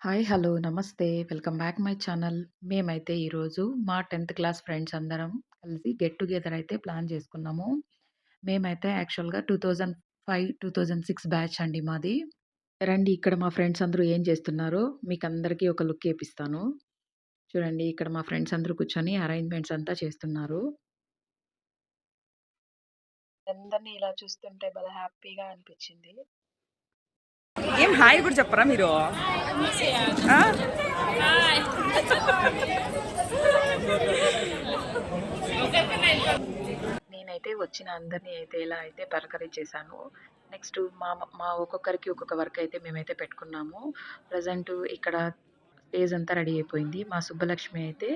Hi! Hello! నమస్తే. Welcome back my channel. మేమైతే ఈరోజు మా 10థ్ క్లాస్ ఫ్రెండ్స్ అందరం కలిసి గెట్ టుగెదర్ అయితే ప్లాన్ చేసుకున్నాము. మేమైతే యాక్చువల్‌గా 2005, 2006 బ్యాచ్ అండి మాది. రండి ఇక్కడ మా ఫ్రెండ్స్ అందరూ ఏం చేస్తున్నారో మీకందరికీ ఒక లుక్ వేపిస్తాను చూడండి ఇక్కడ మా ఫ్రెండ్స్ అందరూ కూర్చొని అరేంజ్‌మెంట్స్ అంతా చేస్తున్నారు. అందరినీ ఇలా చూస్తుంటే భలే హ్యాపీగా అనిపించింది. హాయ్ కూడా చెప్పరా మీరు నేనైతే వచ్చిన అందరిని అయితే ఇలా అయితే పలకరించేశాను నెక్స్ట్ మా మా ఒక్కొక్కరికి ఒక్కొక్క వర్క్ అయితే మేమైతే పెట్టుకున్నాము. ప్రజెంట్ ఇక్కడ స్టేజ్ అంతా రెడీ అయిపోయింది. మా సుబ్బలక్ష్మి అయితే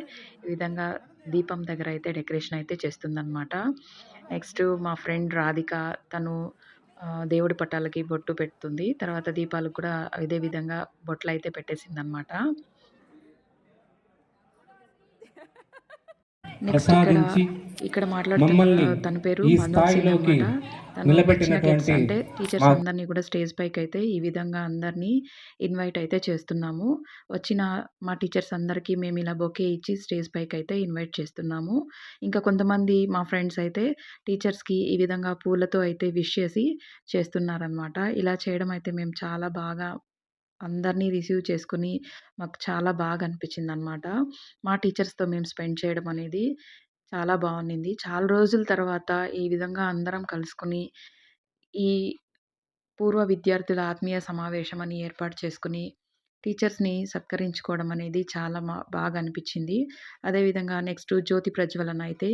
ఈ విధంగా దీపం దగ్గర అయితే డెకరేషన్ అయితే చేస్తుందనమాట. నెక్స్ట్ మా ఫ్రెండ్ రాధిక తను దేవుడి పటాలకి బొట్టు పెడుతుంది. తర్వాత దీపాలకు కూడా ఇదే విధంగా బొట్లయితే పెట్టేసిందనమాట. నెక్స్ట్ ఇక్కడ ప్రసాదించి ఇక్కడ మాట్లాడుతున్న మమ్మల్ని తన పేరు నిలబెట్టినటువంటి అంటే టీచర్స్ అందరిని కూడా స్టేజ్ పైకైతే ఈ విధంగా అందరినీ ఇన్వైట్ అయితే చేస్తున్నాము. వచ్చిన మా టీచర్స్ అందరికీ మేము ఇలా బొకే ఇచ్చి స్టేజ్ పైకైతే ఇన్వైట్ చేస్తున్నాము. ఇంకా కొంతమంది మా ఫ్రెండ్స్ అయితే టీచర్స్‌కి ఈ విధంగా పూలతో అయితే విష్ చేసి చేస్తున్నారనమాట. ఇలా చేయడం అయితే మేము చాలా బాగా అందరిని రిసీవ్ చేసుకొని మాకు చాలా బాగా అనిపించిందనమాట. మా టీచర్స్‌తో మేము స్పెండ్ చేయడం అనేది చాలా బాగుండింది చాలా రోజుల తర్వాత ఈ విధంగా అందరం కలుసుకొని ఈ పూర్వ విద్యార్థుల ఆత్మీయ సమావేశం అని ఏర్పాటు చేసుకుని టీచర్స్‌ని సత్కరించుకోవడం అనేది చాలా మా బాగా అనిపించింది. అదేవిధంగా నెక్స్ట్ జ్యోతి ప్రజ్వలన అయితే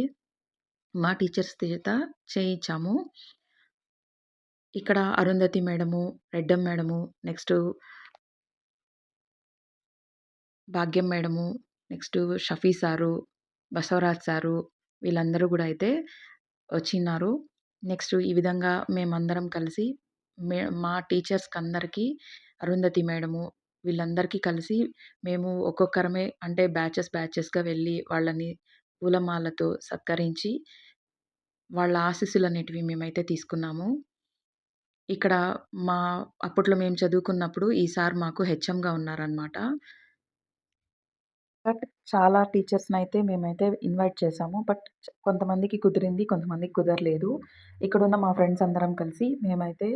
మా టీచర్స్ చేత చేయించాము. ఇక్కడ Arundhati madam, రెడ్డమ్ madam, next Bhagyam madam, next Shafi sir, Basavaraj sir వీళ్ళందరూ కూడా అయితే వచ్చిన్నారు. నెక్స్ట్ ఈ విధంగా మేమందరం కలిసి మే మా టీచర్స్కి అందరికీ అరుంధతి మేడము వీళ్ళందరికీ కలిసి మేము ఒక్కొక్కరమే అంటే బ్యాచెస్ బ్యాచెస్‌గా వెళ్ళి వాళ్ళని పూలమాలతో సత్కరించి వాళ్ళ ఆశీస్సులనేటివి మేమైతే తీసుకున్నాము. ఇక్కడ మా అప్పట్లో మేము చదువుకున్నప్పుడు ఈ సార్ మాకు హెచ్ఎంగా ఉన్నారనమాట. బట్ చాలా టీచర్స్‌నైతే మేమైతే ఇన్వైట్ చేసాము. బట్ కొంతమందికి కుదిరింది. కొంతమందికి కుదరలేదు. ఇక్కడున్న మా ఫ్రెండ్స్ అందరం కలిసి మేమైతే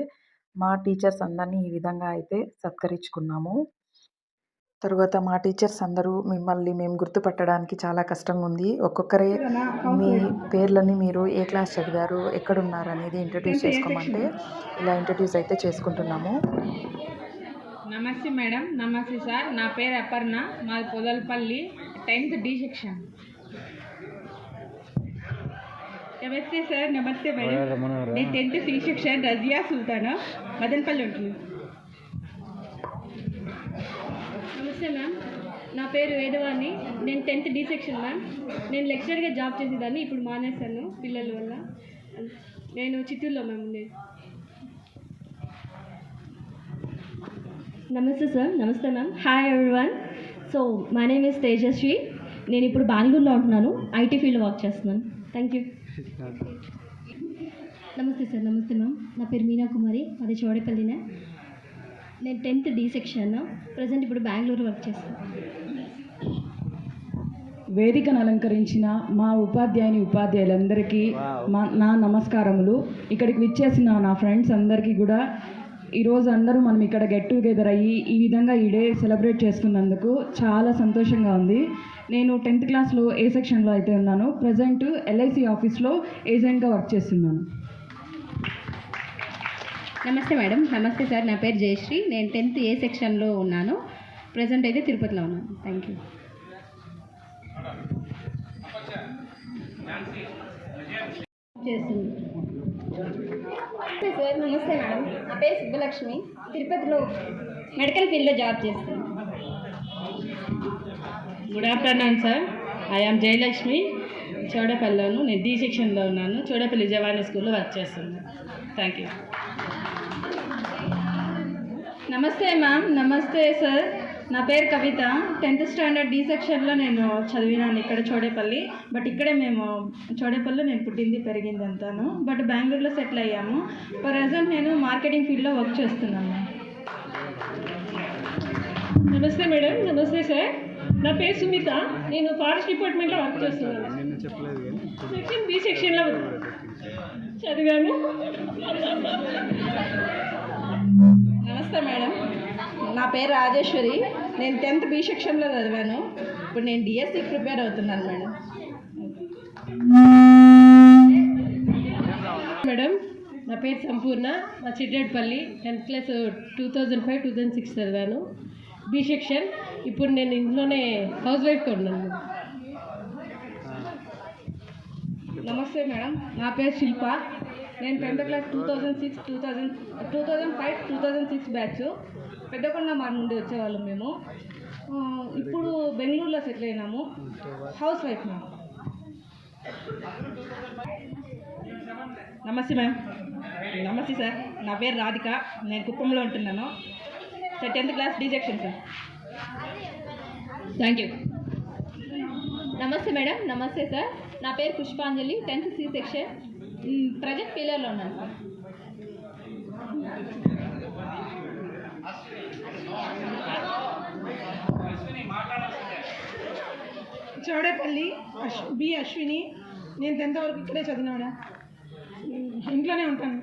మా టీచర్స్ అందరిని ఈ విధంగా అయితే సత్కరించుకున్నాము. తరువాత మా టీచర్స్ అందరూ మిమ్మల్ని మేము గుర్తుపట్టడానికి చాలా కష్టంగా ఉంది. ఒక్కొక్కరే మీ పేర్లని మీరు ఏ క్లాస్ చదివారు? ఎక్కడున్నారనేది ఇంట్రొడ్యూస్ చేసుకోమంటే ఇలా ఇంట్రొడ్యూస్ అయితే చేసుకుంటున్నాము. నమస్తే మేడం నమస్తే సార్. నా పేరు అపర్ణ మాది పొదలపల్లి టెన్త్ డి సెక్షన్. నమస్తే సార్ నమస్తే మేడం. నేను tenth C section Razia Sultana Madanapalli ఉంటుంది నమస్తే మ్యామ్. నా పేరు వేదవాణి. నేను టెన్త్ డి సెక్షన్ మ్యామ్. నేను లెక్చరర్గా జాబ్ చేసేదాన్ని ఇప్పుడు మానేశాను పిల్లల వల్ల. నేను చిత్తూరులో మ్యామ్ ఉండేది నమస్తే సార్ నమస్తే ma'am hi everyone so my name is Tejaswi నేను ఇప్పుడు బెంగళూరులో ఉంటున్నాను. ఐటీ ఫీల్డ్లో వర్క్ చేస్తున్నాను. థ్యాంక్ యూ నమస్తే సార్ నమస్తే మ్యామ్ నా పేరు మీనా కుమారి. అది చోడపల్లినే నేను టెన్త్ డి సెక్షన్ ప్రజెంట్ ఇప్పుడు బెంగళూరు వర్క్ చేస్తాను వేదికను అలంకరించిన మా ఉపాధ్యాయుని ఉపాధ్యాయులందరికీ మా నా నమస్కారములు. ఇక్కడికి విచ్చేసిన నా ఫ్రెండ్స్ అందరికీ కూడా ఈరోజు అందరూ మనం ఇక్కడ గెట్ టుగెదర్ అయ్యి ఈ విధంగా ఈ డే సెలబ్రేట్ చేసుకున్నందుకు చాలా సంతోషంగా ఉంది. నేను టెన్త్ క్లాస్లో ఏ సెక్షన్లో అయితే ఉన్నాను. ప్రజెంట్ ఎల్ఐసి ఆఫీస్లో ఏజెంట్గా వర్క్ చేస్తున్నాను. నమస్తే మేడం. నమస్తే సార్. నా పేరు జయశ్రీ. నేను టెన్త్ ఏ సెక్షన్లో ఉన్నాను. ప్రజెంట్ అయితే తిరుపతిలో ఉన్నాను. థ్యాంక్ యూ చేస్తుంది. సార్ నమస్తే మేడం. నా పేరు సుబ్బలక్ష్మి. తిరుపతిలో మెడికల్ ఫీల్డ్లో జాబ్ చేస్తాను. Good afternoon sir I am Jayalakshmi చౌడపల్లిలోను నేను డి సెక్షన్లో ఉన్నాను. చౌడపల్లి జవానీ స్కూల్లో వర్క్ చేస్తున్నాను. థ్యాంక్ యూ నమస్తే మ్యామ్ నమస్తే సార్ నా పేరు కవిత. టెన్త్ స్టాండర్డ్ డి సెక్షన్లో నేను చదివినాను ఇక్కడ చోడేపల్లి. బట్ ఇక్కడే మేము చోడేపల్లిలో నేను పుట్టింది పెరిగింది అంతాను బట్ బెంగళూరులో సెటిల్ అయ్యాము. ప్రజెంట్ నేను మార్కెటింగ్ ఫీల్డ్లో వర్క్ చేస్తున్నాను. నమస్తే మేడం. నమస్తే సార్. నా పేరు సుమిత నేను ఫారెస్ట్ డిపార్ట్మెంట్లో వర్క్ చేస్తున్నాను. సెక్షన్ బి సెక్షన్లో చదివాను. నమస్తే మేడం. నా పేరు రాజేశ్వరి. నేను టెన్త్ బి సెక్షన్లో చదివాను. ఇప్పుడు నేను డిఎస్సి ప్రిపేర్ అవుతున్నాను మేడం. మేడం నా పేరు సంపూర్ణ. మా Chidredpalli tenth class two thousand five two thousand six చదివాను. బి సెక్షన్ ఇప్పుడు నేను ఇంట్లోనే హౌస్ వైఫ్గా ఉన్నాను. నమస్తే మేడం. నా పేరు శిల్ప. నేను tenth class two thousand six two thousand two thousand five two thousand six batch. Peddakonda మార్ నుండి వచ్చేవాళ్ళం మేము. ఇప్పుడు బెంగళూరులో సెటిల్ అయినాము. హౌస్ వైఫ్ మేము నమస్తే మ్యామ్ నమస్తే సార్. నా పేరు రాధిక. నేను కుప్పంలో ఉంటున్నాను. Sir tenth class D section sir. Thank you నమస్తే మేడం. నమస్తే సార్. నా పేరు Pushpanjali. Tenth C section. Present పిల్లర్లో ఉన్నాను చౌడేపల్లి అశ్ బి అశ్విని. నేను టెన్త్ వరకు ఇక్కడే చదివినాడా ఇంట్లోనే ఉంటాను.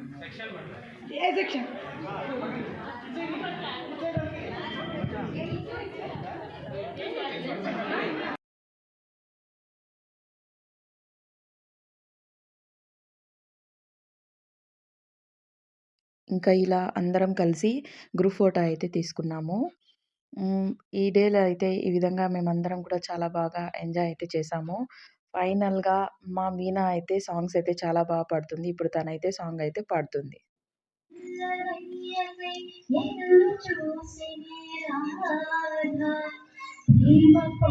ఏ సెక్షన్ ఇంకా ఇలా అందరం కలిసి గ్రూప్ ఫోటో అయితే తీసుకున్నాము. ఈ డేలో అయితే ఈ విధంగా మేమందరం కూడా చాలా బాగా ఎంజాయ్ అయితే చేసాము ఫైనల్‌గా మా మీనా అయితే సాంగ్స్ అయితే చాలా బాగా పాడుతుంది. ఇప్పుడు తనైతే సాంగ్ అయితే పాడుతుంది.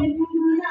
ఎందుకు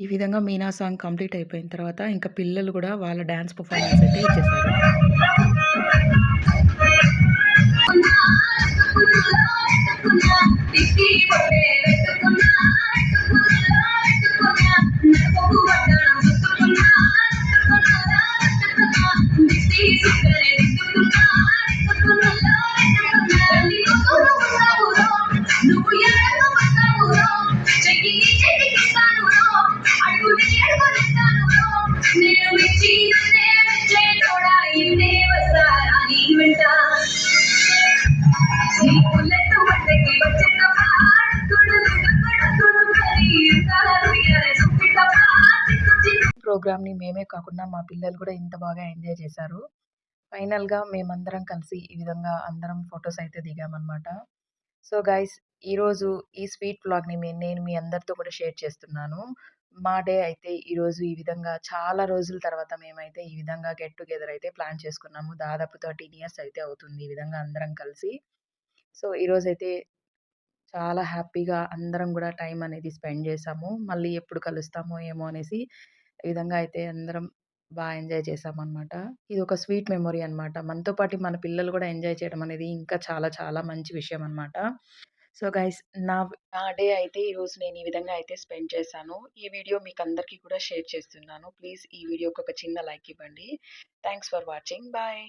ఈ విధంగా మీనా సాంగ్ కంప్లీట్ అయిపోయిన తర్వాత ఇంకా పిల్లలు కూడా వాళ్ళ డాన్స్ పర్ఫార్మెన్స్ అయితే ఇచ్చేసారు. ప్రోగ్రామ్‌ని మేమే కాకుండా మా పిల్లలు కూడా ఇంత బాగా ఎంజాయ్ చేశారు. ఫైనల్‌గా మేమందరం కలిసి ఈ విధంగా అందరం ఫొటోస్ అయితే దిగామన్నమాట. సో గైస్ ఈరోజు ఈ స్వీట్ బ్లాగ్ని నేను మీ అందరితో కూడా షేర్ చేస్తున్నాను. మా డే అయితే ఈరోజు ఈ విధంగా చాలా రోజుల తర్వాత మేమైతే ఈ విధంగా గెట్ టుగెదర్ అయితే ప్లాన్ చేసుకున్నాము. దాదాపు 13 ఇయర్స్ అయితే అవుతుంది ఈ విధంగా అందరం కలిసి. సో ఈరోజైతే చాలా హ్యాపీగా అందరం కూడా టైం అనేది స్పెండ్ చేసాము మళ్ళీ ఎప్పుడు కలుస్తామో ఏమో అనేసి ఈ విధంగా అయితే అందరం బాగా ఎంజాయ్ చేసామన్నమాట ఇది ఒక స్వీట్ మెమొరీ అనమాట మనతో పాటు మన పిల్లలు కూడా ఎంజాయ్ చేయడం అనేది ఇంకా చాలా చాలా మంచి విషయం అనమాట సో గైస్ నా నా డే అయితే ఈరోజు నేను ఈ విధంగా అయితే స్పెండ్ చేశాను. ఈ వీడియో మీకు అందరికీ కూడా షేర్ చేస్తున్నాను. ప్లీజ్ ఈ వీడియోకి ఒక చిన్న లైక్ ఇవ్వండి. Thanks for watching. బాయ్.